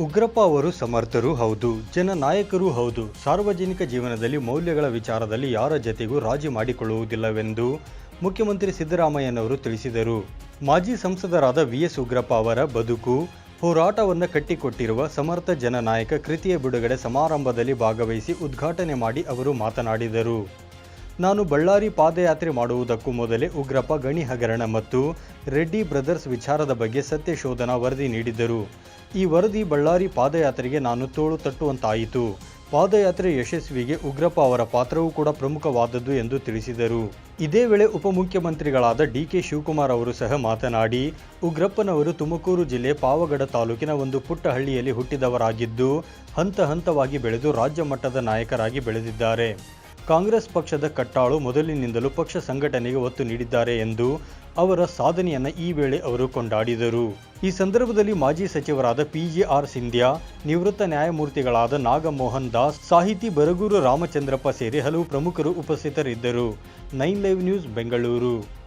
ಉಗ್ರಪ್ಪ ಅವರು ಸಮರ್ಥರು, ಹೌದು. ಜನ ನಾಯಕರೂ, ಹೌದು. ಸಾರ್ವಜನಿಕ ಜೀವನದಲ್ಲಿ ಮೌಲ್ಯಗಳ ವಿಚಾರದಲ್ಲಿ ಯಾರ ಜತೆಗೂ ರಾಜಿ ಮಾಡಿಕೊಳ್ಳುವುದಿಲ್ಲವೆಂದು ಮುಖ್ಯಮಂತ್ರಿ ಸಿದ್ದರಾಮಯ್ಯನವರು ತಿಳಿಸಿದರು. ಮಾಜಿ ಸಂಸದರಾದ ವಿ ಎಸ್ ಉಗ್ರಪ್ಪ ಅವರ ಬದುಕು, ಹೋರಾಟವನ್ನು ಕಟ್ಟಿಕೊಟ್ಟಿರುವ ಸಮರ್ಥ ಜನನಾಯಕ ಕೃತಿಯ ಬಿಡುಗಡೆ ಸಮಾರಂಭದಲ್ಲಿ ಭಾಗವಹಿಸಿ ಉದ್ಘಾಟನೆ ಮಾಡಿ ಅವರು ಮಾತನಾಡಿದರು. ನಾನು ಬಳ್ಳಾರಿ ಪಾದಯಾತ್ರೆ ಮಾಡುವುದಕ್ಕೂ ಮೊದಲೇ ಉಗ್ರಪ್ಪ ಗಣಿ ಹಗರಣ ಮತ್ತು ರೆಡ್ಡಿ ಬ್ರದರ್ಸ್ ವಿಚಾರದ ಬಗ್ಗೆ ಸತ್ಯಶೋಧನಾ ವರದಿ ನೀಡಿದ್ದರು. ಈ ವರದಿ ಬಳ್ಳಾರಿ ಪಾದಯಾತ್ರೆಗೆ ನಾನು ತೋಳು ತಟ್ಟುವಂತಾಯಿತು. ಪಾದಯಾತ್ರೆ ಯಶಸ್ವಿಗೆ ಉಗ್ರಪ್ಪ ಅವರ ಪಾತ್ರವೂ ಕೂಡ ಪ್ರಮುಖವಾದದ್ದು ಎಂದು ತಿಳಿಸಿದರು. ಇದೇ ವೇಳೆ ಉಪಮುಖ್ಯಮಂತ್ರಿಗಳಾದ ಡಿ ಕೆ ಶಿವಕುಮಾರ್ ಅವರು ಸಹ ಮಾತನಾಡಿ, ಉಗ್ರಪ್ಪನವರು ತುಮಕೂರು ಜಿಲ್ಲೆ ಪಾವಗಡ ತಾಲೂಕಿನ ಒಂದು ಪುಟ್ಟ ಹಳ್ಳಿಯಲ್ಲಿ ಹುಟ್ಟಿದವರಾಗಿದ್ದು, ಹಂತ ಹಂತವಾಗಿ ಬೆಳೆದು ರಾಜ್ಯ ಮಟ್ಟದ ನಾಯಕರಾಗಿ ಬೆಳೆದಿದ್ದಾರೆ. ಕಾಂಗ್ರೆಸ್ ಪಕ್ಷದ ಕಟ್ಟಾಳು ಮೊದಲಿನಿಂದಲೂ ಪಕ್ಷ ಸಂಘಟನೆಗೆ ಒತ್ತು ನೀಡಿದ್ದಾರೆ ಎಂದು ಅವರ ಸಾಧನೆಯನ್ನು ಈ ವೇಳೆ ಅವರು ಕೊಂಡಾಡಿದರು. ಈ ಸಂದರ್ಭದಲ್ಲಿ ಮಾಜಿ ಸಚಿವರಾದ ಪಿಜಿಆರ್ ಸಿಂಧ್ಯಾ, ನಿವೃತ್ತ ನ್ಯಾಯಮೂರ್ತಿಗಳಾದ ನಾಗಮೋಹನ್ ದಾಸ್, ಸಾಹಿತಿ ಬರಗೂರು ರಾಮಚಂದ್ರಪ್ಪ ಸೇರಿ ಹಲವು ಪ್ರಮುಖರು ಉಪಸ್ಥಿತರಿದ್ದರು. Nine live news, Bengaluru.